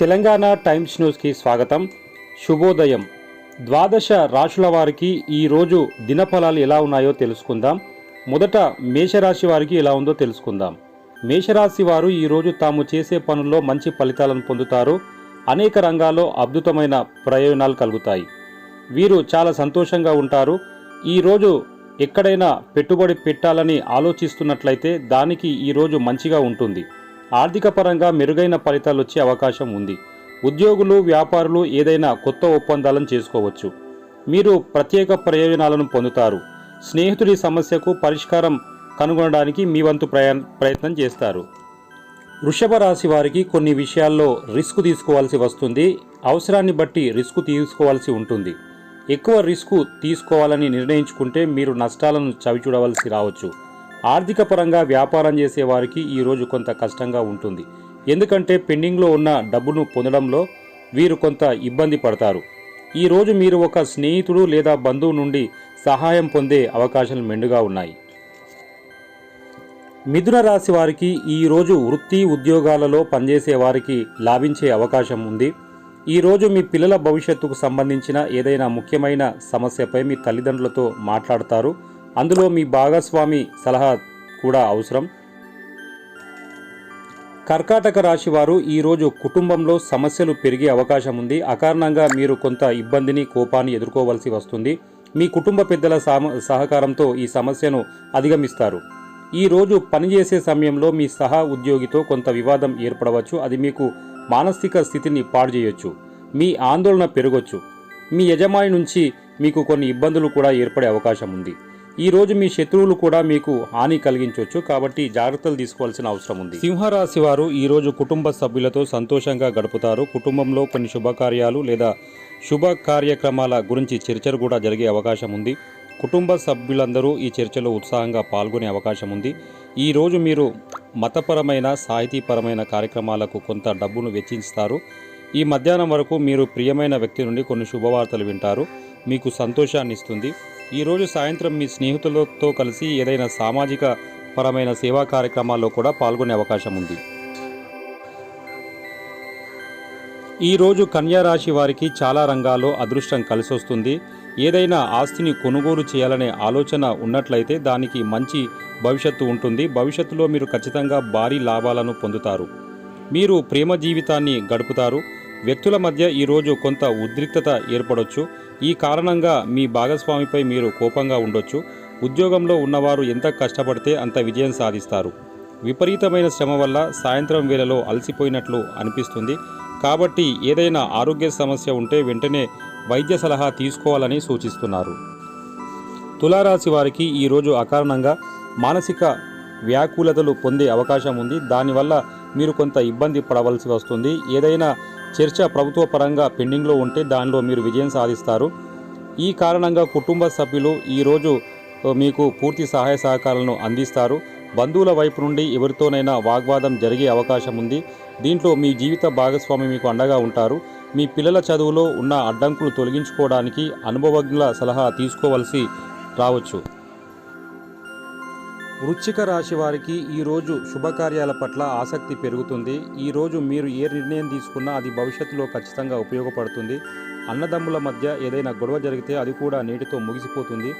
Telangana times న్యూస్కి స్వాగతం. శుభోదయం. ద్వాదశ రాశుల వారికి ఈరోజు దినఫలాలు ఎలా ఉన్నాయో తెలుసుకుందాం. మొదట మేషరాశి వారికి ఎలా ఉందో తెలుసుకుందాం. మేషరాశి వారు ఈరోజు తాము చేసే పనుల్లో మంచి ఫలితాలను పొందుతారు. అనేక రంగాల్లో అద్భుతమైన ప్రయోజనాలు కలుగుతాయి. వీరు చాలా సంతోషంగా ఉంటారు. ఈరోజు ఎక్కడైనా పెట్టుబడి పెట్టాలని ఆలోచిస్తున్నట్లయితే దానికి ఈరోజు మంచిగా ఉంటుంది. ఆర్థిక పరంగా మెరుగైన ఫలితాలు వచ్చే అవకాశం ఉంది. ఉద్యోగులు వ్యాపారులు ఏదైనా కొత్త ఒప్పందాలను చేసుకోవచ్చు. మీరు ప్రత్యేక ప్రయోజనాలను పొందుతారు. స్నేహితుడి సమస్యకు పరిష్కారం కనుగొనడానికి మీ వంతు ప్రయత్నం చేస్తారు. వృషభ రాశి వారికి కొన్ని విషయాల్లో రిస్క్ తీసుకోవాల్సి వస్తుంది. అవసరాన్ని బట్టి రిస్క్ తీసుకోవాల్సి ఉంటుంది. ఎక్కువ రిస్క్ తీసుకోవాలని నిర్ణయించుకుంటే మీరు నష్టాలను చవిచూడవలసి రావచ్చు. ఆర్థిక పరంగా వ్యాపారం చేసే వారికి ఈరోజు కొంత కష్టంగా ఉంటుంది. ఎందుకంటే పెండింగ్లో ఉన్న డబ్బును పొందడంలో వీరు కొంత ఇబ్బంది పడతారు. ఈరోజు మీరు ఒక స్నేహితుడు లేదా బంధువు నుండి సహాయం పొందే అవకాశాలు మెండుగా ఉన్నాయి. మిథున రాశి వారికి ఈరోజు వృత్తి ఉద్యోగాలలో పనిచేసే వారికి లాభించే అవకాశం ఉంది. ఈరోజు మీ పిల్లల భవిష్యత్తుకు సంబంధించిన ఏదైనా ముఖ్యమైన సమస్యపై మీ తల్లిదండ్రులతో మాట్లాడతారు. అందులో మీ భాగస్వామి సలహా కూడా అవసరం. కర్కాటక రాశి వారు ఈరోజు కుటుంబంలో సమస్యలు పెరిగే అవకాశం ఉంది. అకారణంగా మీరు కొంత ఇబ్బందిని కోపాన్ని ఎదుర్కోవలసి వస్తుంది. మీ కుటుంబ పెద్దల సామ సహకారంతో ఈ సమస్యను అధిగమిస్తారు. ఈరోజు పనిచేసే సమయంలో మీ సహా ఉద్యోగితో కొంత వివాదం ఏర్పడవచ్చు. అది మీకు మానసిక స్థితిని పాడు చేయొచ్చు. మీ ఆందోళన పెరగొచ్చు. మీ యజమాని నుంచి మీకు కొన్ని ఇబ్బందులు కూడా ఏర్పడే అవకాశం ఉంది. ఈ రోజు మీ శత్రువులు కూడా మీకు హాని కలిగించవచ్చు కాబట్టి జాగ్రత్తలు తీసుకోవాల్సిన అవసరం ఉంది. సింహరాశి వారు ఈరోజు కుటుంబ సభ్యులతో సంతోషంగా గడుపుతారు. కుటుంబంలో కొన్ని శుభకార్యాలు లేదా శుభ కార్యక్రమాల గురించి చర్చలు కూడా జరిగే అవకాశం ఉంది. కుటుంబ సభ్యులందరూ ఈ చర్చలో ఉత్సాహంగా పాల్గొనే అవకాశం ఉంది. ఈ రోజు మీరు మతపరమైన సాహితీపరమైన కార్యక్రమాలకు కొంత డబ్బును వెచ్చిస్తారు ఈ మధ్యాహ్నం వరకు మీరు ప్రియమైన వ్యక్తి నుండి కొన్ని శుభవార్తలు వింటారు. మీకు సంతోషాన్ని ఇస్తుంది ఈరోజు సాయంత్రం మీ స్నేహితులతో కలిసి ఏదైనా సామాజిక పరమైన సేవా కార్యక్రమాల్లో కూడా పాల్గొనే అవకాశం ఉంది. ఈరోజు కన్యా రాశి వారికి చాలా రంగాల్లో అదృష్టం కలిసొస్తుంది. ఏదైనా ఆస్తిని కొనుగోలు చేయాలనే ఆలోచన ఉన్నట్లయితే దానికి మంచి భవిష్యత్తు ఉంటుంది. భవిష్యత్తులో మీరు ఖచ్చితంగా భారీ లాభాలను పొందుతారు. మీరు ప్రేమ జీవితాన్ని గడుపుతారు. వ్యక్తుల మధ్య ఈరోజు కొంత ఉద్రిక్తత ఏర్పడొచ్చు. ఈ కారణంగా మీ భాగస్వామిపై మీరు కోపంగా ఉండొచ్చు. ఉద్యోగంలో ఉన్నవారు ఎంత కష్టపడితే అంత విజయం సాధిస్తారు. విపరీతమైన శ్రమ వల్ల సాయంత్రం వేళలో అలసిపోయినట్లు అనిపిస్తుంది. కాబట్టి ఏదైనా ఆరోగ్య సమస్య ఉంటే వెంటనే వైద్య సలహా తీసుకోవాలని సూచిస్తున్నారు. తులారాశి వారికి ఈరోజు అకారణంగా మానసిక వ్యాకులతలు పొందే అవకాశం ఉంది. దానివల్ల మీరు కొంత ఇబ్బంది పడవలసి వస్తుంది. ఏదైనా చర్చ ప్రభుత్వ పరంగా పెండింగ్లో ఉంటే దానిలో మీరు విజయం సాధిస్తారు. ఈ కారణంగా కుటుంబ సభ్యులు ఈరోజు మీకు పూర్తి సహాయ సహకారాలను అందిస్తారు. బంధువుల వైపు నుండి ఎవరితోనైనా వాగ్వాదం జరిగే అవకాశం ఉంది. దీంట్లో మీ జీవిత భాగస్వామి మీకు అండగా ఉంటారు. మీ పిల్లల చదువులో ఉన్న అడ్డంకులు తొలగించుకోవడానికి అనుభవజ్ఞుల సలహా తీసుకోవలసి రావచ్చు. వృశ్చిక రాశి వారికి ఈరోజు శుభకార్యాల పట్ల ఆసక్తి పెరుగుతుంది. ఈరోజు మీరు ఏ నిర్ణయం తీసుకున్నా అది భవిష్యత్తులో ఖచ్చితంగా ఉపయోగపడుతుంది. అన్నదమ్ముల మధ్య ఏదైనా గొడవ జరిగితే అది కూడా నేటితో ముగిసిపోతుంది.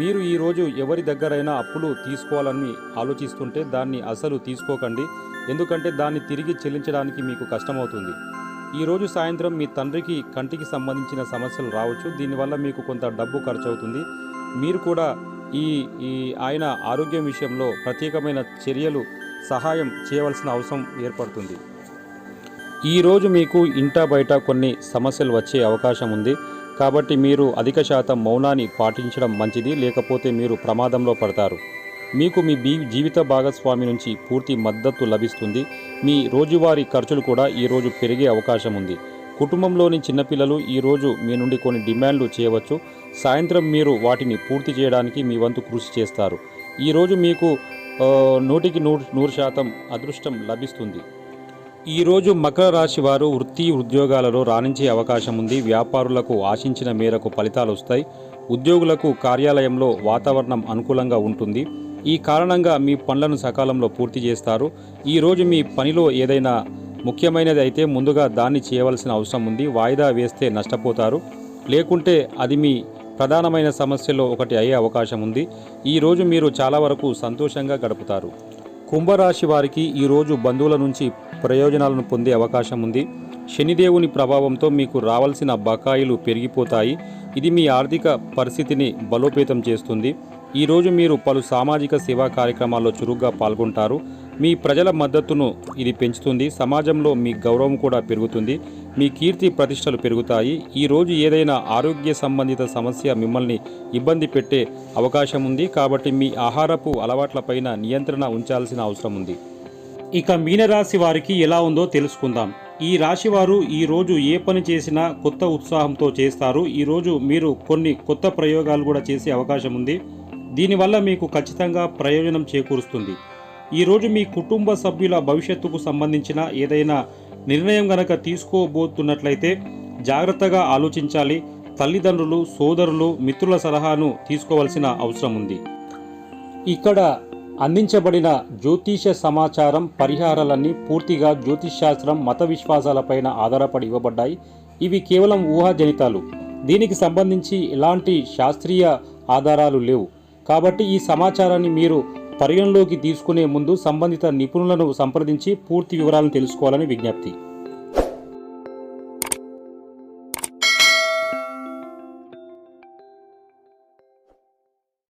మీరు ఈరోజు ఎవరి దగ్గరైనా అప్పులు తీసుకోవాలని ఆలోచిస్తుంటే దాన్ని అసలు తీసుకోకండి. ఎందుకంటే దాన్ని తిరిగి చెల్లించడానికి మీకు కష్టమవుతుంది. ఈరోజు సాయంత్రం మీ తండ్రికి కంటికి సంబంధించిన సమస్యలు రావచ్చు. దీనివల్ల మీకు కొంత డబ్బు ఖర్చు అవుతుంది మీరు కూడా ఈ ఈ ఆయన ఆరోగ్యం విషయంలో ప్రత్యేకమైన చర్యలు సహాయం చేయవలసిన అవసరం ఏర్పడుతుంది. ఈరోజు మీకు ఇంట బయట కొన్ని సమస్యలు వచ్చే అవకాశం ఉంది. కాబట్టి మీరు అధిక శాతం మౌనాన్ని పాటించడం మంచిది లేకపోతే మీరు ప్రమాదంలో పడతారు. మీకు మీ బీ జీవిత భాగస్వామి నుంచి పూర్తి మద్దతు లభిస్తుంది. మీ రోజువారీ ఖర్చులు కూడా ఈరోజు పెరిగే అవకాశం ఉంది. కుటుంబంలోని చిన్నపిల్లలు ఈరోజు మీ నుండి కొన్ని డిమాండ్లు చేయవచ్చు. సాయంత్రం మీరు వాటిని పూర్తి చేయడానికి మీ వంతు కృషి చేస్తారు. ఈరోజు మీకు నూటికి నూరు నూరు శాతం అదృష్టం లభిస్తుంది. ఈరోజు మకర రాశి వారు వృత్తి ఉద్యోగాలలో రాణించే అవకాశం ఉంది. వ్యాపారులకు ఆశించిన మేరకు ఫలితాలు వస్తాయి. ఉద్యోగులకు కార్యాలయంలో వాతావరణం అనుకూలంగా ఉంటుంది. ఈ కారణంగా మీ పనులను సకాలంలో పూర్తి చేస్తారు. ఈరోజు మీ పనిలో ఏదైనా ముఖ్యమైనది అయితే ముందుగా దాన్ని చేయవలసిన అవసరం ఉంది. వాయిదా వేస్తే నష్టపోతారు. లేకుంటే అది మీ ప్రధానమైన సమస్యలో ఒకటి అయ్యే అవకాశం ఉంది. ఈరోజు మీరు చాలా వరకు సంతోషంగా గడుపుతారు. కుంభరాశి వారికి ఈరోజు బంధువుల నుంచి ప్రయోజనాలను పొందే అవకాశం ఉంది. శనిదేవుని ప్రభావంతో మీకు రావాల్సిన బకాయిలు పెరిగిపోతాయి. ఇది మీ ఆర్థిక పరిస్థితిని బలోపేతం చేస్తుంది. ఈరోజు మీరు పలు సామాజిక సేవా కార్యక్రమాల్లో చురుగ్గా పాల్గొంటారు. మీ ప్రజల మద్దతును ఇది పెంచుతుంది సమాజంలో మీ గౌరవం కూడా పెరుగుతుంది మీ కీర్తి ప్రతిష్టలు పెరుగుతాయి. ఈరోజు ఏదైనా ఆరోగ్య సంబంధిత సమస్య మిమ్మల్ని ఇబ్బంది పెట్టే అవకాశం ఉంది. కాబట్టి మీ ఆహారపు అలవాట్లపైన నియంత్రణ ఉంచాల్సిన అవసరం ఉంది. ఇక మీనరాశి వారికి ఎలా ఉందో తెలుసుకుందాం. ఈ రాశి వారు ఈరోజు ఏ పని చేసినా కొత్త ఉత్సాహంతో చేస్తారు. ఈరోజు మీరు కొన్ని కొత్త ప్రయోగాలు కూడా చేసే అవకాశం ఉంది. దీనివల్ల మీకు ఖచ్చితంగా ప్రయోజనం చేకూరుస్తుంది. ఈ రోజు మీ కుటుంబ సభ్యుల భవిష్యత్తుకు సంబంధించిన ఏదైనా నిర్ణయం గనక తీసుకోబోతున్నట్లయితే జాగ్రత్తగా ఆలోచించాలి. తల్లిదండ్రులు సోదరులు మిత్రుల సలహాను తీసుకోవాల్సిన అవసరం ఉంది. ఇక్కడ అందించబడిన జ్యోతిష సమాచారం పరిహారాలన్నీ పూర్తిగా జ్యోతిషాస్త్రం మత విశ్వాసాలపైన ఆధారపడి ఇవ్వబడ్డాయి. ఇవి కేవలం ఊహాజనితాలు. దీనికి సంబంధించి ఎలాంటి శాస్త్రీయ ఆధారాలు లేవు. కాబట్టి ఈ సమాచారాన్ని మీరు పరిగణలోకి తీసుకునే ముందు సంబంధిత నిపుణులను సంప్రదించి పూర్తి వివరాలను తెలుసుకోవాలని విజ్ఞప్తి.